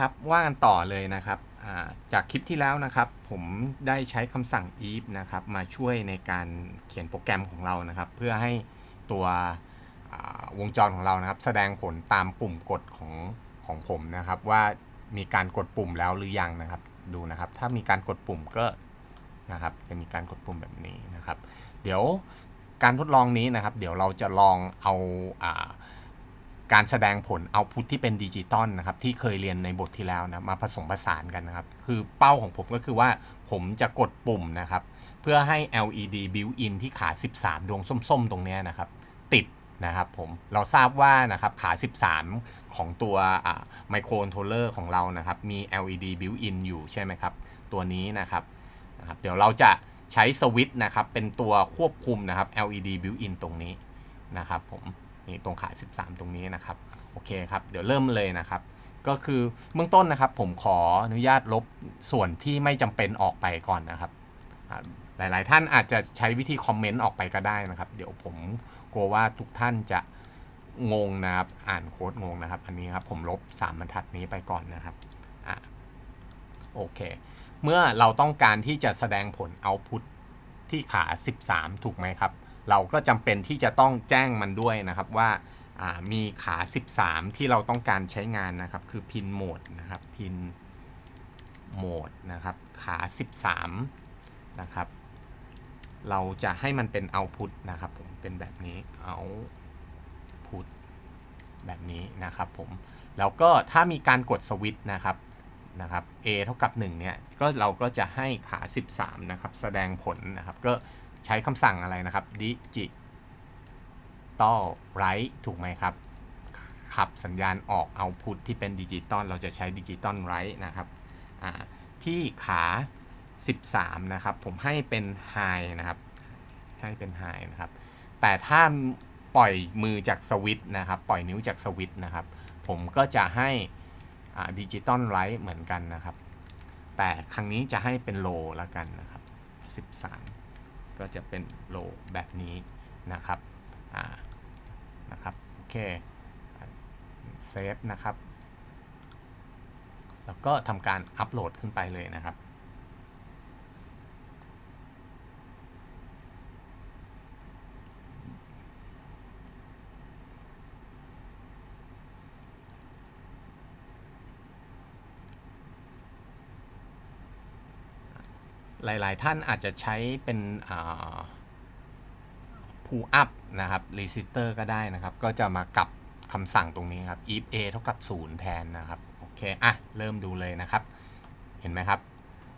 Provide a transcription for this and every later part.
ครับว่ากันต่อเลยนะครับจากคลิปที่แล้วนะครับ ผมได้ใช้คำสั่ง if นะครับมาช่วยในการเขียนโปรแกรมของเรานะครับ เพื่อให้ตัววงจรของเรานะครับ แสดงผลตามปุ่มกดของของผมนะครับ ว่ามีการกดปุ่มแล้วหรือยังนะครับ ดูนะครับ ถ้ามีการกดปุ่มก็นะครับ จะมีการกดปุ่มแบบนี้นะครับ เดี๋ยวการทดลองนี้นะครับ เดี๋ยวเราจะลองเอาอา การแสดงผลเอาพุทที่เป็นดิจิตอลนะครับที่เคยเรียนในบทที่แล้วนะมาผสมผสานกันนะครับ คือเป้าของผมก็คือว่าผมจะกดปุ่มนะครับ เพื่อให้ LED built-in ที่ขา 13 ดวงส้ม ๆ ตรงนี้นะครับ ติดนะครับผมเราทราบว่านะครับขา 13 ของตัวไมโครคอนโทรลเลอร์ของเรานะครับ มี LED built-in อยู่ใช่ไหมครับ ตัวนี้นะครับนะครับ เดี๋ยวเราจะใช้สวิตช์นะครับ เป็นตัวควบคุมนะครับ LED built-in ตรงนี้นะครับผม นี่ตรงขา 13 ตรงนี้นะครับโอเคครับเดี๋ยวเริ่มเลยนะครับ ก็คือเบื้องต้นนะครับ ผมขออนุญาตลบส่วนที่ไม่จำเป็นออกไปก่อนนะครับอ่าหลายๆ ท่านอาจจะใช้วิธีคอมเมนต์ออกไปก็ได้นะครับ เดี๋ยวผมกลัวว่าทุกท่านจะงงนะครับ อ่านโค้ดงงนะครับ อันนี้ครับผมลบ 3บรรทัดนี้ไปก่อนนะครับอะโอเค เมื่อเราต้องการที่จะแสดงผลเอาพุทที่ขา 13 ถูกไหมครับ เราก็จำเป็นที่จะต้องแจ้งมันด้วยนะครับว่ามีขา 13 ที่เราต้องการใช้งานนะครับ คือพินโหมดนะครับพินโหมดนะครับขา 13 นะครับ เราจะให้มันเป็นเอาพุทนะครับผมเป็นแบบนี้เอาพุทแบบนี้นะครับผมแล้วก็ถ้ามีการกดสวิตช์นะครับนะครับ A เท่ากับ1เนี่ยก็เราก็จะให้ขา 13 นะครับ แสดงผลนะครับ ก็ ใช้คำสั่งอะไรนะครับ digital write ถูกไหมครับ ขับสัญญาณออกเอาพุทที่เป็นดิจิตอลเราจะใช้ดิจิตอลไรต์นะครับอ่าที่ขา 13 นะครับ ผมให้เป็น high นะครับ ให้เป็น high นะครับ แต่ถ้าปล่อยมือจากสวิตช์นะครับ ปล่อยนิ้วจากสวิตช์นะครับ ผมก็จะให้ดิจิตอลไรต์เหมือนกันนะครับ แต่ครั้งนี้จะให้เป็นโลแล้วกันนะครับ 13 ก็จะเป็นโลแบบนี้นะครับอ่านะครับโอเคเซฟนะครับ แล้วก็ทำการอัปโหลดขึ้นไปเลยนะครับ หลาย ๆ ท่านอาจจะใช้เป็นพูอัพนะครับ resistor ก็ได้นะครับ ก็จะมากับคำสั่งตรงนี้ครับ if a เท่ากับ 0 แทนนะครับ โอเค อะ เริ่มดูเลยนะครับ เห็นไหมครับ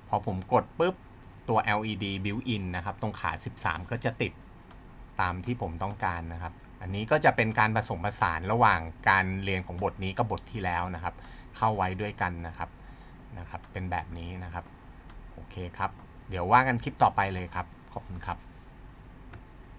พอผมกดปุ๊บ ตัว LED built-in นะครับ ตรงขา 13 ก็จะติดตามที่ผมต้องการนะครับ อันนี้ก็จะเป็นการผสมผสานระหว่างการเรียนของบทนี้กับบทที่แล้วนะครับ เข้าไว้ด้วยกันนะครับนะครับ เป็นแบบนี้นะครับ โอเคครับ เดี๋ยวว่ากันคลิปต่อไปเลยครับ ขอบคุณครับ